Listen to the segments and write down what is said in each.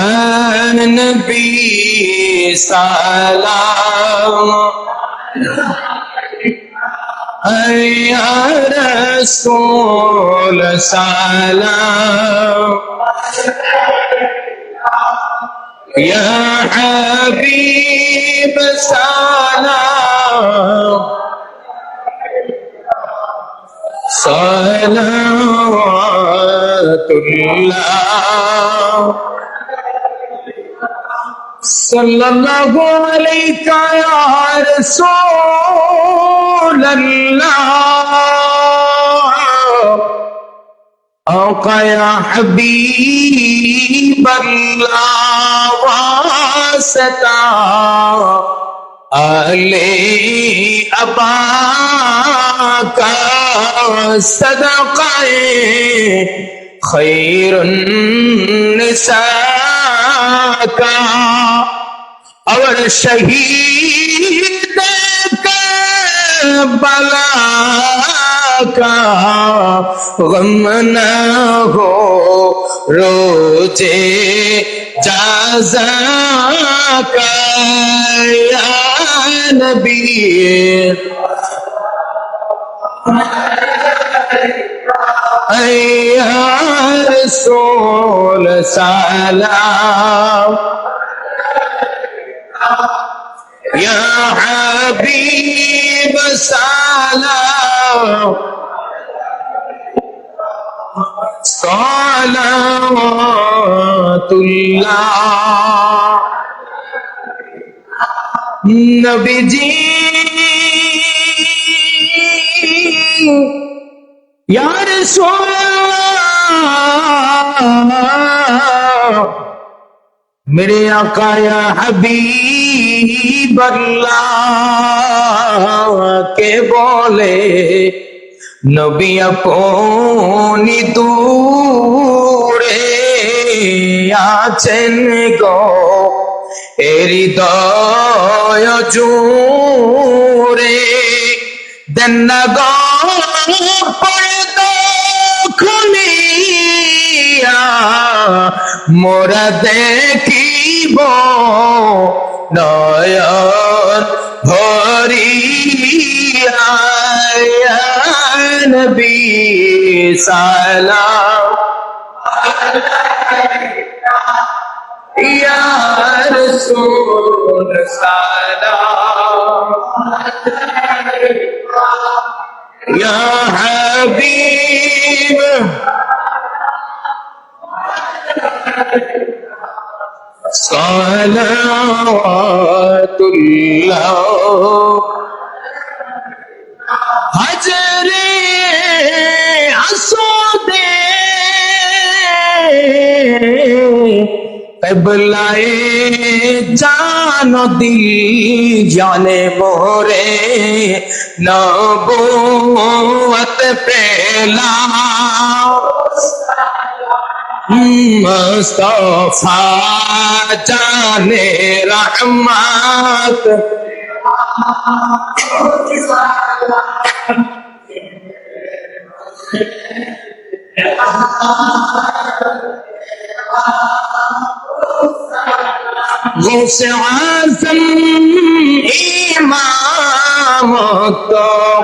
يا نبي سلام. يا رسول سلام. يا حبيب سلام. صلوات الله. صلى الله عليك يا رسول الله. أوقع يا حبيب الله واسطا. علي أباك صدقة خير النساء और शहीद बला का गम न हो रोजे जाजा का या नबी رسول سلام يا حبيب سلام صلوات الله نبي جي میرے آقا یا حبیب اللہ کے بولے নবী আপনি দূরে আছেন গো এরি জুরে দেন গো মোরা দেখিব নয়ন ভরিয়া নবী সালাম। ইয়া রাসূল সালাম। ইয়া হাবিব। صلوات الله হাজরে আসদে কবলায়ে জান দিল জানে মোরে নবুয়ত পেলা মুস্তফা জানে রহমত غوث اعظم امام الطاقه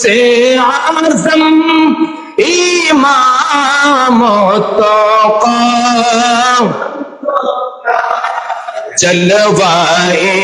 সে আজম ইমামত জলবায়ে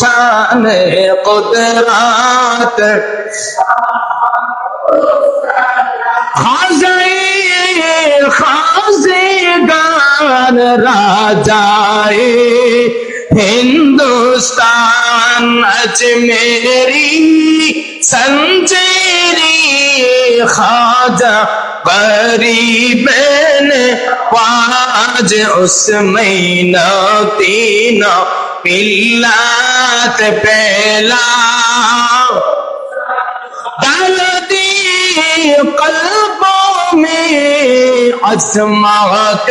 শান কুদরাত। হাজাই খাজে গান রাজায়ে হিন্দুস্তান আজ মেরি। سنجری خواجہ قریبن واج عثمین تینا ملت پہلا دردی قلبوں میں عظمت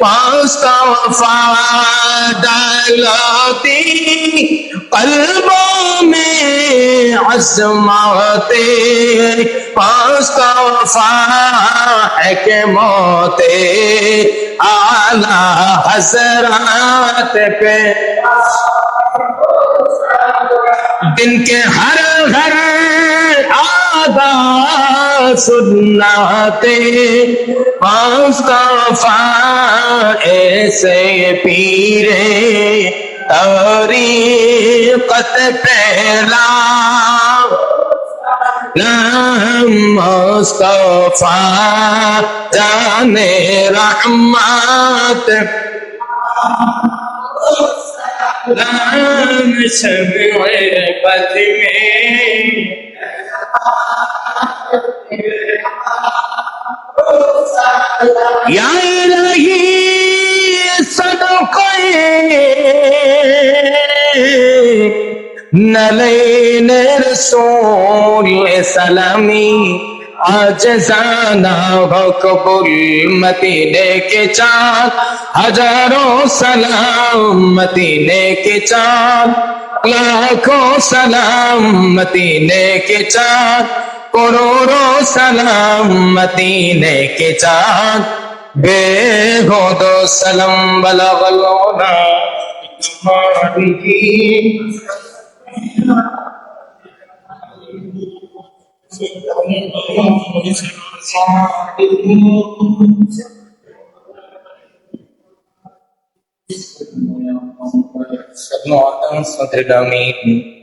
مصطفیٰ ڈالاتی قلبوں میں عظمتے مصطفیٰ ہے کہ موتے آلہ حضرات پہ۔ دن کے ہر گھر آدھا سناتے مصطفیٰ ایسے پیرے طریقت پہلا۔ نام مصطفیٰ جانے رحمت۔ نام شب بد میں یا الہی صدقے نلین رسول سلامی آج زانا قبول مدینے کے چاند ہزاروں سلام مدینے کے چاند لاکھوں سلام مدینے کے چاند کروڑوں سلام مدینے کے چاند بے ہو دو سلم بلا بلونا سب Selamat datang, saudara Dami.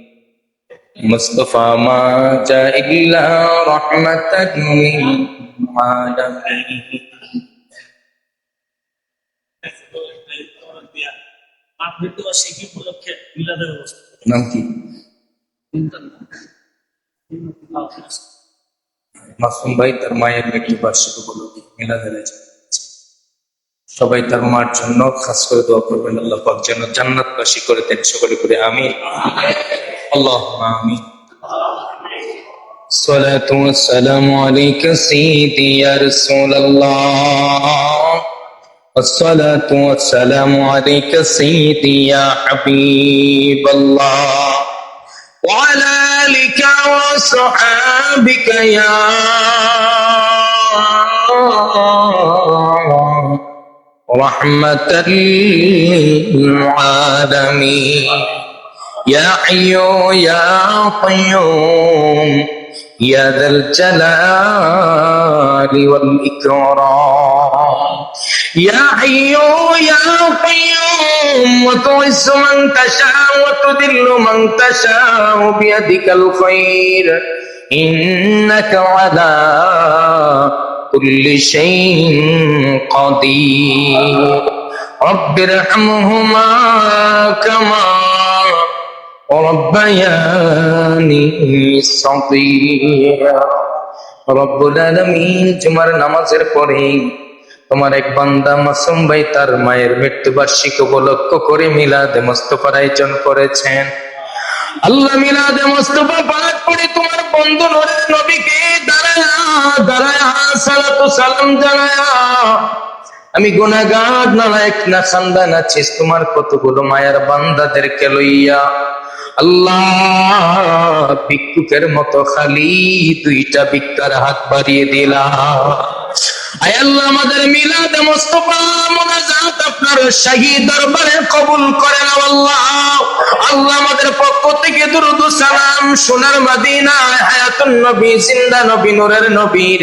Mustafa মা জা মাসুম ভাই তার মায়ের সবাই তার মার জন্য খাস করে দোয়া করবেন, আল্লাহ পাক যেন করে দেন, সকলে করে আমি اللهم آمين. الصلاة والسلام عليك سيدي يا رسول الله. الصلاة والسلام عليك سيدي يا حبيب الله. وعلى آلك وصحابك يا رحمة العالمين يا حي يا قيوم يا ذا الجلال والإكرام. يا حي يا قيوم وتعز من تشاء وتذل من تشاء بيدك الخير. إنك على كل شيء قدير. رب ارحمهما كما ربياني صغيرا রব্বুল আলামিন জুমার নামাজের পরে তোমার এক বান্দা মাসুম ভাই তার মায়ের মৃত্যুবার্ষিকী উপলক্ষ করে মিলাদে মোস্তফার আয়োজন করেছেন আল্লাহ মিলাদে মোস্তফা পাঠ করে তোমার বন্ধু নরের নবীকে দাঁড়ায়া দাঁড়ায়া সালাতু সালাম জানায়া আমি গুনাগার নালায়ক, না খান্দান আছিস? তোমার কতগুলো মায়ের বান্দাদেরকে লইয়া? আল্লাহ, ভিক্ষুকের মতো খালি দুইটা ভিক্ষার হাত বাড়িয়ে দিলা। আয় আল্লাহ, আমাদের মিলাদ মোস্তফা মোনাজাত আপনার শাহী দরবারে কবুল করে নাও আল্লাহ। আল্লাহ আমাদের পক্ষ থেকে দুরুদ সালাম, সোনার মদিনা হায়াতুন নবী, জিন্দা নবী, নূরের নবীর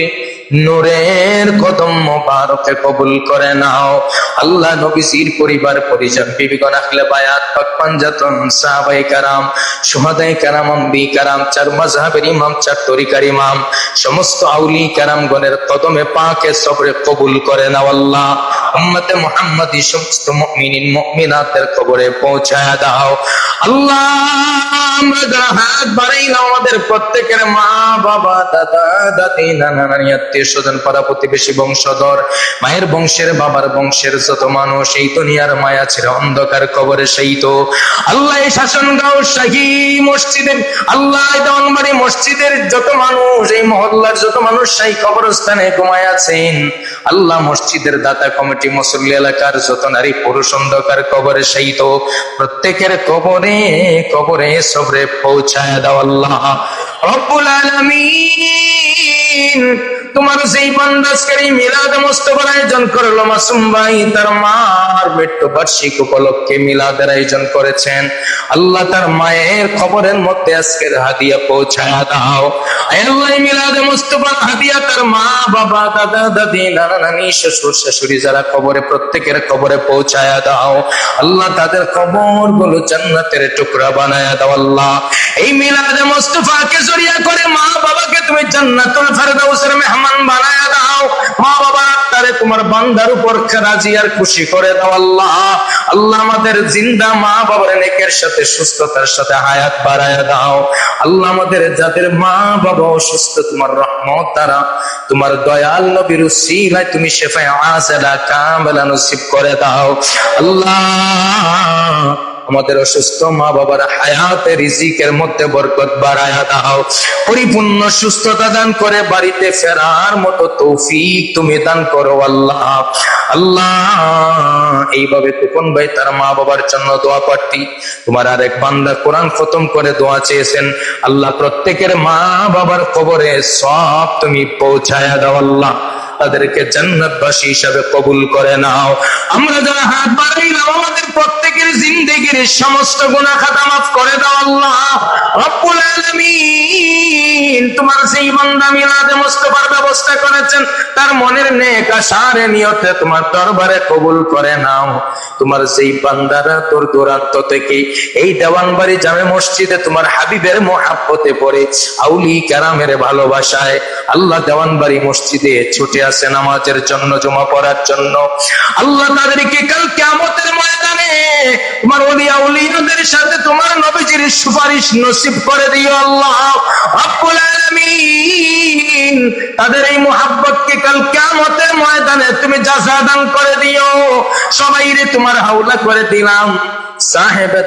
নূরের কদম মোবারকে কবুল করে নাও। আল্লাহ নবীজির পরিবার, পরিজন, বিবিগণ আখলে বায়াত, পাক পাঞ্জাতন সাহাবাই কারাম সুহাদাই কারাম, আম্বি কারাম, চার মাযহাবের ইমাম, চার তরিকার ইমাম, সমস্ত আউলি কারাম গণের কদমে পাকে সবরে কবুল করে নাও আল্লাহ। উম্মতে মুহাম্মাদি সমস্ত মুমিনিন, মুমিনাতের কবরে পৌঁছায় দাও। আল্লাহ, আমরা যারা হাত বাড়াইলাম আমাদের প্রত্যেকের মা, বাবা, দাদা, দাদি, নানা, নানি, আত্মীয় স্বজন পাড়া প্রতিবেশী বংশধর। মায়ের বংশের বাবার বংশের যত মানুষ, এই দুনিয়ার মায়া ছেড়ে অন্ধকার কবরে সেই তো। আল্লাহ শাসন গাঁও শাহী মসজিদে আল্লাহ দেওয়ানবাড়ি মসজিদের যত মানুষ, এই মহল্লার যত মানুষ সেই কবরস্থানে ঘুমায় আছেন। আল্লাহ মসজিদের দাতা কমিটি মুসল্লি এলাকার যত নারী পুরুষ অন্ধকার কবরে সেই তো। প্রত্যেকের কবরে কবরে সবরে পৌঁছায় দাও আল্লাহ। রব্বুল আলামিন তোমার সেই বান্দাসকারী মিলাদ মোস্তফার আয়োজন করল মাসুম ভাই, তার মার মৃত্যু বার্ষিক উপলক্ষে মিলাদের আয়োজন করেছেন। আল্লাহ তার মায়ের খবরের মধ্যে আজকের হাদিয়া পৌঁছায়া দাও। আল্লাহ মিলাদে মোস্তফার হাদিয়া তার মা, বাবা, দাদা, দাদি, নানা, নানি, শ্বশুর, শাশুড়ি যারা খবরে প্রত্যেকের খবরে পৌঁছায়া দাও। আল্লাহ তাদের খবরগুলো জান্নাতের টুকরা বানায়া দাও আল্লাহ। এই মিলাদে মোস্তফাকে জড়িয়া করে মা বাবাকে তুমি জান্নাতুল তোমার বান্দার উপর রাজি আর খুশি করে দাও আল্লাহ। আল্লাহ আমাদের জিন্দা মা বাবার নেকের সাথে সুস্থতার সাথে হায়াত বাড়ায়া দাও। আল্লাহ আমাদের যাদের মা বাবা অসুস্থ, তোমার রহমত তারা তোমার দয়াল নবীর উসিলায় তুমি শেফায় আসালা কামেলা নসিব করে দাও। আল্লাহ আমাদের অসুস্থ মা বাবার হায়াতে রিজিকের মধ্যে বরকত বাড়ায়া দাও পরিপূর্ণ সুস্থতা দান করে বাড়িতে ফেরার মতো তৌফিক তুমি দান করো আল্লাহ। আল্লাহ, এইভাবে তখন ভাই তার মা বাবার জন্য দোয়া পাঠি তোমার আরেক বান্দা কোরআন খতম করে দোয়া চেয়েছেন। আল্লাহ, প্রত্যেকের মা বাবার খবরে সব তুমি পৌঁছায়া দাও আল্লাহ। তাদেরকে জান্নাতবাসী হিসাবে কবুল করে নাও। আমরা যারা হাত বাড়াইলাম আমাদের জিন্দেগির সমস্ত গুনাহ খাতা মাফ করে দাও আল্লাহ। রব্বুল আলামিন তোমার সেই বান্দা মিলাদে মুস্তাফার ব্যবস্থা করেছেন, তার মনের নেক আশারে নিয়তে তোমার দরবারে কবুল করে নাও। তোমার সেই বান্দারা তোর দূরান্ত থেকে এই দেওয়ানবাড়ি জামে মসজিদে তোমার হাবিবের মোহাব্বতে পড়ে, আউলি কারামের ভালোবাসায় আল্লাহ দেওয়ানবাড়ি মসজিদে ছুটে আসে নামাজের জন্য, জমা পড়ার জন্য। আল্লাহ তাদেরকে কাল কেমতের ময়দানে তোমার ওলিয়া উলিয়াদের সাথে তোমার নবীজির সুপারিশ নসিব করে দিও আল্লাহ। আলামিন, তাদের এই মোহাব্বতকে কাল কেমতের ময়দানে তুমি জাযা দান করে দিও। সবাই রে, তোমার হাওলা করে দিলাম। সাহেবে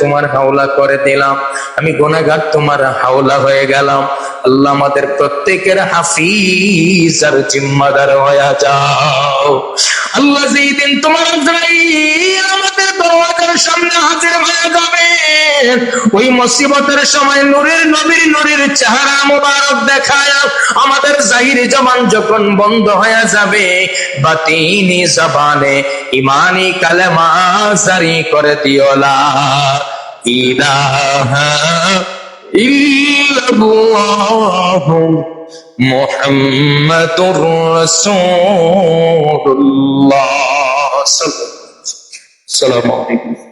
তোমার হাওলা করে দিলাম। আমি গুনাহগার, তোমার হাওলা হয়ে গেলাম। আল্লাহ আমাদের প্রত্যেকের হাফিজ আর জিম্মাদার হয়ে যাও। আল্লাহ দিন তোমার আমাদের দরওয়াজার সামনে হাজির হয়ে যাবে। ওই মুসিবতের সময় নূরের নবীর নূরের চেহারা মোবারক দেখায়, আমাদের জাহিরি জবান যখন বন্ধ হয়ে যাবে, বাতিনি জবানে ইমানি কালেমা জারি করে দিও লা ইলাহা ইল্লাল্লাহ মুহাম্মাদুর রাসূলুল্লাহ। সাল্লাল্লাহু আলাইহি ওয়াসাল্লাম